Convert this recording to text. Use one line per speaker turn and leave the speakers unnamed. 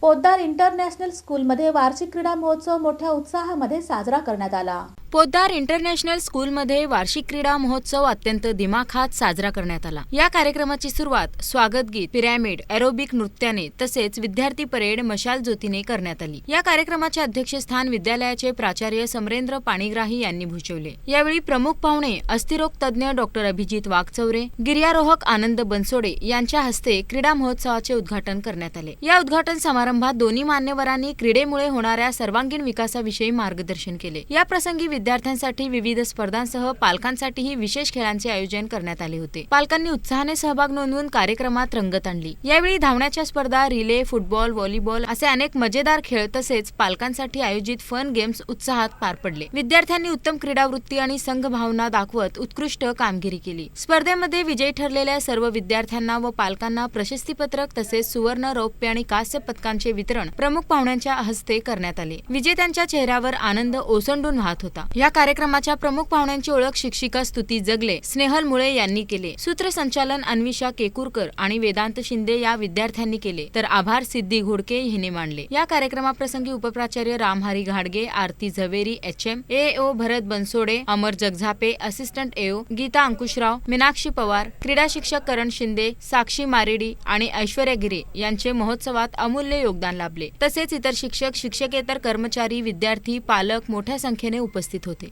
Poddar international स्कूलमध्ये वार्षिक क्रीडा महोत्सव मोठ्या उत्साहामध्ये साजरा करण्यात आला.
पोद्दार इंटरनॅशनल स्कूलमध्ये वार्षिक क्रीडा महोत्सव अत्यंत दिमाखात साजरा करण्यात आला. या कार्यक्रमाची सुरुवात स्वागत गीत पिरॅमिड एरोबिक नृत्याने तसेच विद्यार्थी परेड मशाल ज्योतीने करण्यात आली. या कार्यक्रमाचे अध्यक्षस्थान विद्यालयाचे प्राचार्य समरेंद्र पाणीग्राही यांनी भूषवले. यावेळी प्रमुख पाहुणे अस्थिरोग तज्ज्ञ डॉक्टर अभिजित वाघचौरे गिर्यारोहक आनंद बनसोडे यांच्या हस्ते क्रीडा महोत्सवाचे उद्घाटन करण्यात आले. या उद्घाटन समारंभात दोन्ही मान्यवरांनी क्रीडेमुळे होणाऱ्या सर्वांगीण विकासाविषयी मार्गदर्शन केले. या प्रसंगी विद्यार्थ्यांसाठी विविध स्पर्धांसह पालकांसाठीही विशेष खेळांचे आयोजन करण्यात आले होते. पालकांनी उत्साहाने सहभाग नोंदवून कार्यक्रमात रंगत आणली. यावेळी धावण्याच्या स्पर्धा रिले फुटबॉल व्हॉलीबॉल असे अनेक मजेदार खेळ तसेच पालकांसाठी आयोजित फन गेम्स उत्साहात पार पडले. विद्यार्थ्यांनी उत्तम क्रीडावृत्ती आणि संघ भावना दाखवत उत्कृष्ट कामगिरी केली. स्पर्धेमध्ये विजयी ठरलेल्या सर्व विद्यार्थ्यांना व पालकांना प्रशस्तीपत्रक तसेच सुवर्ण रौप्य आणि कांस्य पदकांचे वितरण प्रमुख पाहुण्यांच्या हस्ते करण्यात आले. विजेत्यांच्या चेहऱ्यावर आनंद ओसंडून वाहत होता. या कार्यक्रमाच्या प्रमुख पाहुण्यांची ओळख शिक्षिका स्तुती जगले स्नेहल मुळे यांनी केले. सूत्रसंचालन अन्विषा केकुरकर आणि वेदांत शिंदे या विद्यार्थ्यांनी केले. तर आभार सिद्धी घोडके हिने मांडले. या कार्यक्रमाप्रसंगी उपप्राचार्य रामहरी घाडगे Aarti Zaveri H M AO Bharat Bansode Amar Jagzape assistant AO Geeta Ankushrao Meenakshi Pawar क्रीडा शिक्षक करण शिंदे साक्षी मारेडी आणि ऐश्वर्या गिरे यांचे महोत्सवात अमूल्य योगदान लाभले. तसेच इतर शिक्षक शिक्षकेतर कर्मचारी विद्यार्थी पालक मोठ्या संख्येने उपस्थित होते.